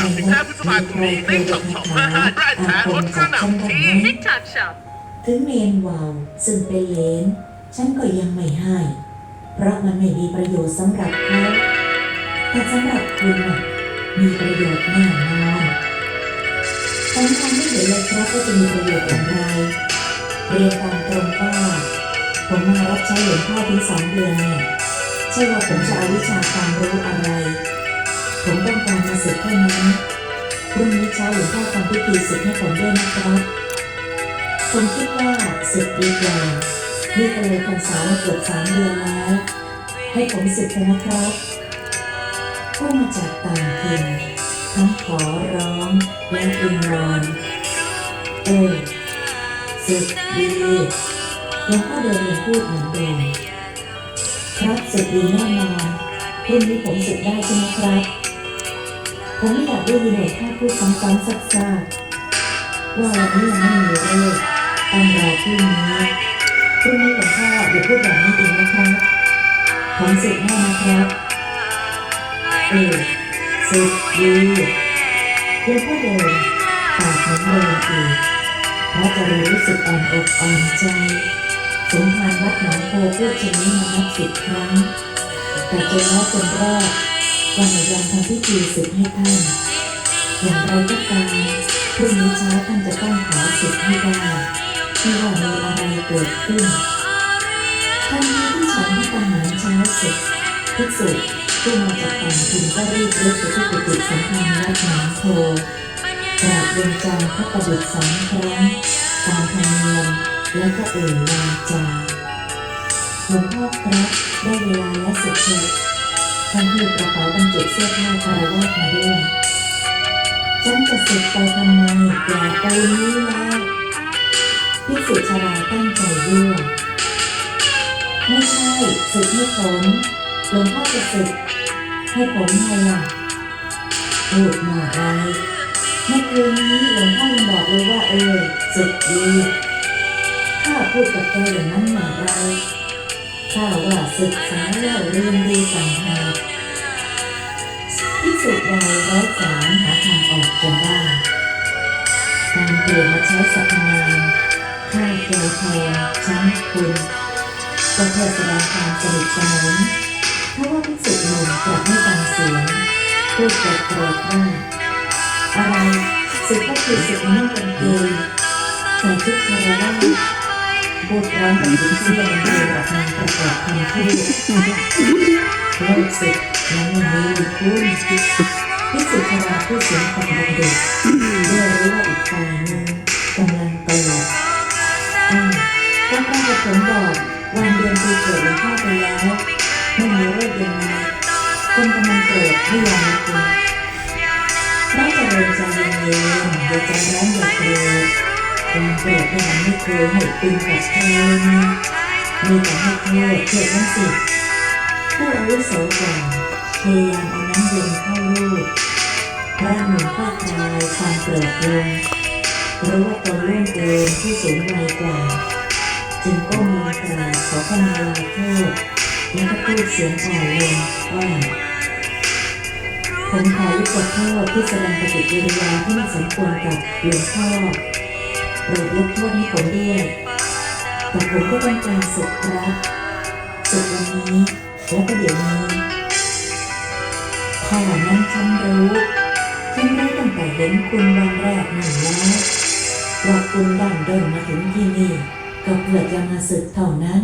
ในวัดมีใครเคยบอกคาถาอาคมจากฉันบ้างไหม TikTok shop. ถึงเนนวาวซึ่งเป็นเลน ฉันก็ยังไม่ให้ เพราะมันไม่มีประโยชน์สำหรับเขาแต่สำหรับคุณน่ะมีประโยชน์แน่นอนผมมองไม่เห็นเลยครับว่าจะมีประโยชน์อย่างไรเรียนตามตรงว่าผมมารับใช้หลวงพ่อถึงสองเดือนเนี่ยใช่ว่าผมจะเอาวิชาความรู้อะไร ผมต้องการมาศึกเท่านั้นพรุ่งนี้เช้าหลวงพ่อทำพิธีศึกให้ผมด้วยนะครับ ผมคิดว่าสึกดีกว่านี่ก็เลยพรรษามาเกือบสามเดือนแล้ว ให้ผมสึกเถอะนะครับผู้มาจากต่างถิ่นทั้งขอร้องและอิงวอนเออสึกดีหลวงพ่อเดินยังพูดเหมือนเดิมครับสึกดีแน่นอนพรุ่งนี้ผมสึกได้ใช่ไหมครับ ผมไม่อยากได้ยินหลวงพ่อพูดซ้ำๆซักๆว่าวันนี้ยังไม่มีเลิกต้องรอพรุ่งนี้พรุ่งนี้หลวงพ่ออย่าพูดแบบนี้อีกนะครับ ผมสึกแน่นะครับเออสึกดีหลวงพ่อเดินปากเหมือนเดิมอีกเพราะจะรู้สึกอ่อนอกอ่อนใจ สมภารวัดหนองโพพูดเช่นนี้มานับสิบครั้ง แต่จนแล้วจนรอด ก็ไม่ยอมทำพิธีสึกให้ท่าน อย่างไรก็ตามพรุ่งนี้เช้าท่านจะต้องขอสึกให้ได้ไม่ว่ามีอะไรเกิดขึ้นทันทีที่ฉันที่ทหารเช้าเสร็จภิกษุผู้มาจากต่างถิ่นก็รีบรุดไปที่กุฏิสำคัญวัดหนองโพกราบเรียนจาพระประดิษฐ์สองครั้งตามธรรมเนียมแล้วก็เอ่ยวาจาหลวงพ่อครับได้เวลาแล้วสึกเถิด ท่านหิ้กระเป๋าบรรจุเสื้อผ้าคารวะมาด้วยฉันจะสึกไปทำไมแก่ปูนนี้แล้วพิสุชราตั้งใจยั่วไม่ใช่สึกให้ผมหลวงพ่อจะสึกให้ผมไงล่ะพูดมาอะไรเมื่อคืนนี้หลวงพ่อยังบอกเลยว่าเออสึกดีข้าพูดกับแกอย่างนั้นหมาอะไรข้าว่าศึกษาแล้วเรียนดีต่างหาก สุดวัยร้อยสามหาทางออกจนได้การเปลี่ยนมาใช้สรรพนามข้าแกแทนชั้นคุณก็เพื่อแสดงความสนิทสนมเพราะว่าพิสุหนุ่มกลับไม่ฟังเสียงพูดโกรธโกรธว่าอะไรสึกก็คือสึกนุ่งกางเกงใส่ชุดคารวะพูดร้องกับหญิงที่กำลังเดินออกมาประกอบคำพูด เลิกสึกแล้ววันนี้มีคุณพิสุทธิ์ราผู้เสียงของเด็กเมื่อรู้ว่าอีกฝ่ายนึ่งกำลังโกรธอ้าก็ตั้งแต่ผมบอกวันเดือนปีเกิดหลวงพ่อไปแล้วไม่มีเรื่องยังไงคนกำลังโกรธไม่ยอมรับคุณน่าจะเรียนใจเย็นๆอย่าใจร้อนอย่าโกรธความโกรธเนี่ยมันไม่เคยให้ตึงกับเลยนะมีแต่ให้โทษเกิดนั่นสิ ผู้อาวุโสกว่าพยายามเอาน้ำเย็นเข้าลูกพระหนุ่มก็คลายความโกรธลงรู้ว่าตนล่วงเกินผู้สูงวัยกว่า จึงก้มลงกราบขอขมาลาโทษแล้วก็พูดเสียงอ่อนลงว่าผมขอยุกโทษที่แสดงปฏิกิริยาที่ไม่สมควรกับหลวงพ่อโปรดยกโทษให้ผมด้วยแต่ผมก็ต้องการสึกครับสึกวันนี้ แล้วก็เดี๋ยวนี้พ่อนั้นฉันรู้ฉันรู้ตั้งแต่เห็นคุณวันแรกนั่นแล้วว่าคุณดันเดินมาถึงที่นี่ก็เพื่อจะมาศึกเท่านั้น